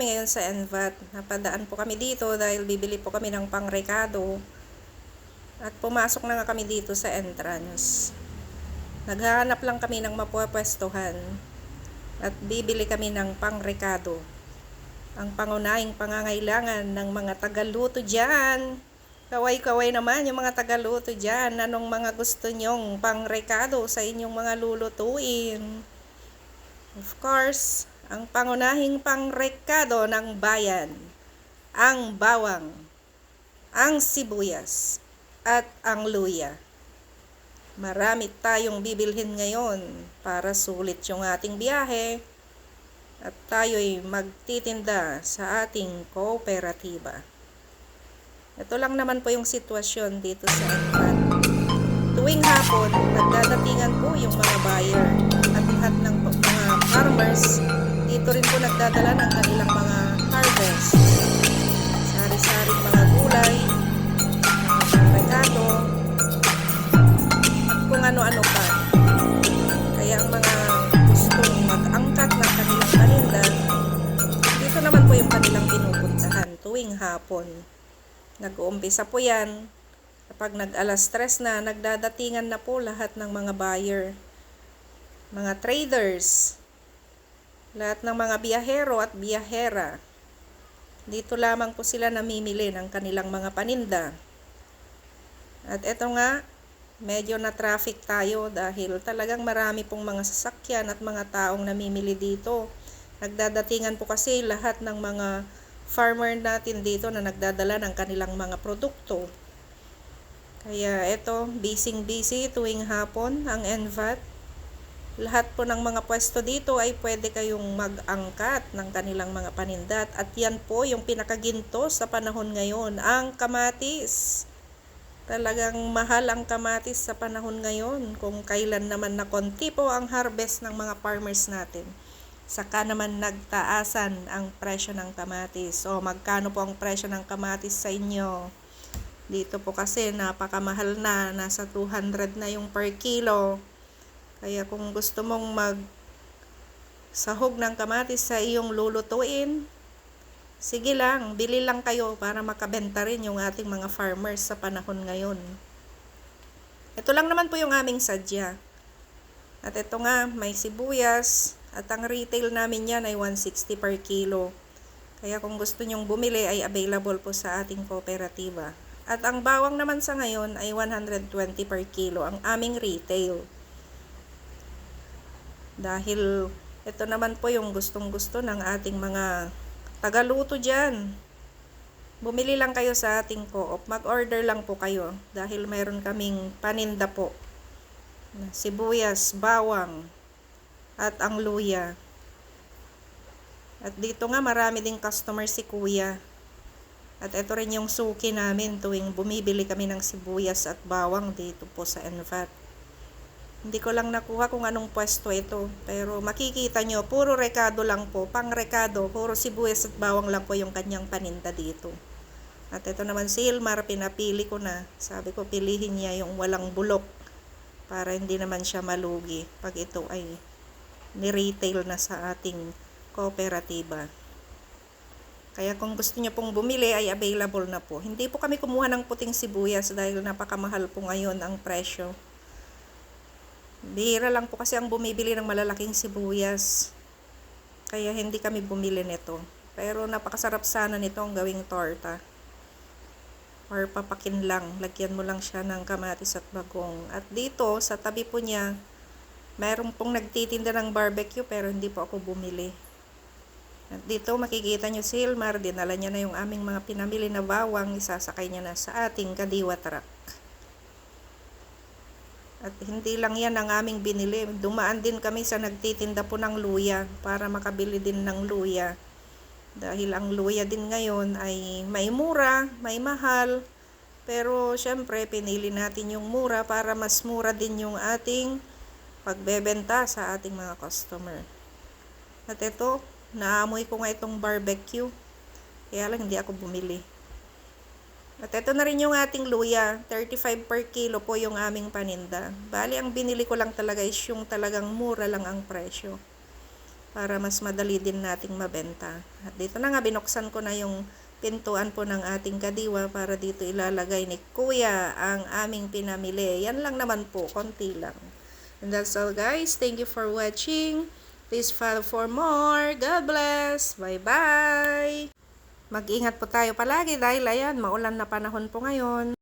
kami ngayon sa Envat. Napadaan po kami dito dahil bibili po kami ng pangrekado. At pumasok na nga kami dito sa entrance. Naghahanap lang kami ng mapupwestuhan. At bibili kami ng pangrekado. Ang pangunahing pangangailangan ng mga tagaluto dyan. Kaway-kaway naman yung mga tagaluto dyan. Anong mga gusto nyong pangrekado sa inyong mga lulutuin? Of course, ang pangunahing pangrekado ng bayan, ang bawang, ang sibuyas, at ang luya. Marami tayong bibilhin ngayon para sulit yung ating biyahe at tayo'y magtitinda sa ating kooperatiba. Ito lang naman po yung sitwasyon dito sa Enpat. Tuwing hapon, nagdadatingan po nagdadala ng kanilang mga harvest. Sari-saring mga gulay, mga kung ano-ano pa. Kaya ang mga gustong mag-angkat ng kanilang paninda, dito naman po yung kanilang pinupuntahan tuwing hapon. Nag-uumpisa po yan. Kapag nag-alas stress na, nagdadatingan na po lahat ng mga buyer. Mga traders, lahat ng mga biyahero at biyahera. Dito lamang po sila namimili ng kanilang mga paninda. At eto nga, medyo na traffic tayo dahil talagang marami pong mga sasakyan at mga taong namimili dito. Nagdadatingan po kasi lahat ng mga farmer natin dito na nagdadala ng kanilang mga produkto. Kaya eto, busy busy tuwing hapon ang NVAT. Lahat po ng mga pwesto dito ay pwede kayong mag-angkat ng kanilang mga panindat. At yan po yung pinakaginto sa panahon ngayon, ang kamatis. Talagang mahal ang kamatis sa panahon ngayon kung kailan naman na konti po ang harvest ng mga farmers natin. Saka naman nagtaasan ang presyo ng kamatis. O magkano po ang presyo ng kamatis sa inyo? Dito po kasi napakamahal na, nasa 200 na yung per kilo. Kaya kung gusto mong mag sahog ng kamatis sa iyong lulutuin, sige lang, bili lang kayo para makabenta rin yung ating mga farmers sa panahon ngayon. Ito lang naman po yung aming sadya. At ito nga, may sibuyas, at ang retail namin yan ay 160 per kilo. Kaya kung gusto nyong bumili ay available po sa ating kooperatiba. At ang bawang naman sa ngayon ay 120 per kilo ang aming retail. Dahil ito naman po yung gustong gusto ng ating mga tagaluto dyan. Bumili lang kayo sa ating co-op. Mag-order lang po kayo dahil mayroon kaming paninda po. Sibuyas, bawang, at ang luya. At dito nga marami ding customer si kuya. At ito rin yung suki namin tuwing bumibili kami ng sibuyas at bawang dito po sa Envat. Hindi ko lang nakuha kung anong pwesto ito. Pero makikita nyo, puro rekado lang po. Pang rekado, puro sibuyas at bawang lang po yung kanyang paninda dito. At ito naman si Ilmar, pinapili ko na. Sabi ko, pilihin niya yung walang bulok para hindi naman siya malugi pag ito ay ni-retail na sa ating kooperatiba. Kaya kung gusto niyo pong bumili ay available na po. Hindi po kami kumuha ng puting sibuyas dahil napakamahal po ngayon ang presyo. Bihira lang po kasi ang bumibili ng malalaking sibuyas. Kaya hindi kami bumili nito. Pero napakasarap sana nito ang gawing torta. Or papakin lang. Lagyan mo lang siya ng kamatis at bagong. At dito, sa tabi po niya, mayroon pong nagtitinda ng barbecue pero hindi po ako bumili. At dito makikita nyo si Hilmar, dinala niya na yung aming mga pinamili na bawang, isasakay niya na sa ating kadiwa truck. At hindi lang yan ang aming binili. Dumaan din kami sa nagtitinda po ng luya para makabili din ng luya. Dahil ang luya din ngayon ay may mura, may mahal. Pero syempre pinili natin yung mura para mas mura din yung ating pagbebenta sa ating mga customer. At ito, naamoy ko nga itong barbecue. Kaya lang hindi ako bumili. At ito na rin yung ating luya. 35 per kilo po yung aming paninda. Bali, ang binili ko lang talaga is yung talagang mura lang ang presyo. para mas madali din nating mabenta. At dito na nga binuksan ko na yung pintuan po ng ating kadiwa para dito ilalagay ni Kuya ang aming pinamili. Yan lang naman po, konti lang. And that's all guys. Thank you for watching. Please follow for more. God bless. Bye-bye. Mag-ingat po tayo palagi dahil ayan, maulan na panahon po ngayon.